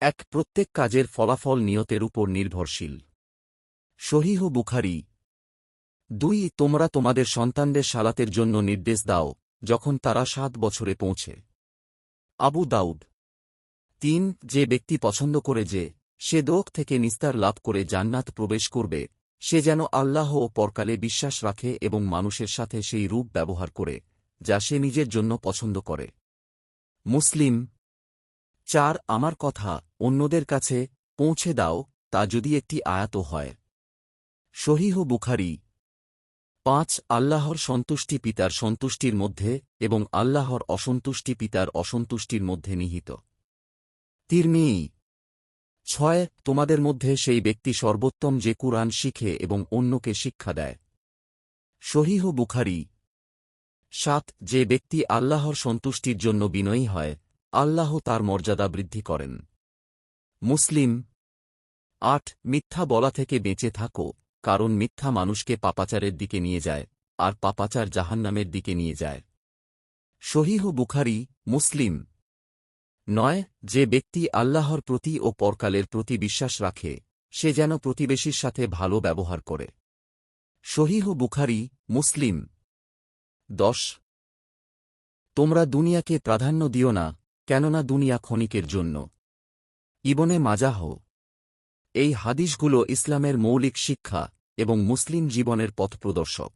এক প্রত্যেক কাজের ফলাফল নিয়তের উপর নির্ভরশীল। শহীহ বুখারি, দুই, তোমরা তোমাদের সন্তানদের সালাতের জন্য নির্দেশ দাও, যখন তারা সাত বছরে পৌঁছে। আবু দাউদ, তিন, যে ব্যক্তি পছন্দ করে যে, সে দোক থেকে নিস্তার লাভ করে জান্নাত প্রবেশ করবে, সে যেন আল্লাহ ও পরকালে বিশ্বাস রাখে এবং মানুষের সাথে সেই রূপ ব্যবহার করে, যা সে নিজের জন্য পছন্দ করে। মুসলিম চার, আমার কথা অন্যদের কাছে পৌঁছে দাও, তা যদি একটি আয়াত হয়। শহীহ বুখারি। পাঁচ, আল্লাহর সন্তুষ্টি পিতার সন্তুষ্টির মধ্যে এবং আল্লাহর অসন্তুষ্টি পিতার অসন্তুষ্টির মধ্যে নিহিত। তিরমিই ছয়, তোমাদের মধ্যে সেই ব্যক্তি সর্বোত্তম যে কুরআন শিখে এবং অন্যকে শিক্ষা দেয়। শহীহ বুখারি। সাত, যে ব্যক্তি আল্লাহর সন্তুষ্টির জন্য বিনয়ী হয় আল্লাহ তার মর্যাদা বৃদ্ধি করেন। মুসলিম, আট, মিথ্যা বলা থেকে বেঁচে থাকো, কারণ মিথ্যা মানুষকে পাপাচারের দিকে নিয়ে যায়, আর পাপাচার জাহান্নামের দিকে নিয়ে যায়। শহীহ বুখারি, মুসলিম। নয়, যে ব্যক্তি আল্লাহর প্রতি ও পরকালের প্রতি বিশ্বাস রাখে, সে যেন প্রতিবেশীর সাথে ভালো ব্যবহার করে। শহীহ বুখারি, মুসলিম। দশ, তোমরা দুনিয়াকে প্রাধান্য দিও না কেননা দুনিয়া ক্ষণিকের জন্য। ইবনে মাজাহ, এই হাদিসগুলো ইসলামের মৌলিক শিক্ষা এবং মুসলিম জীবনের পথপ্রদর্শক।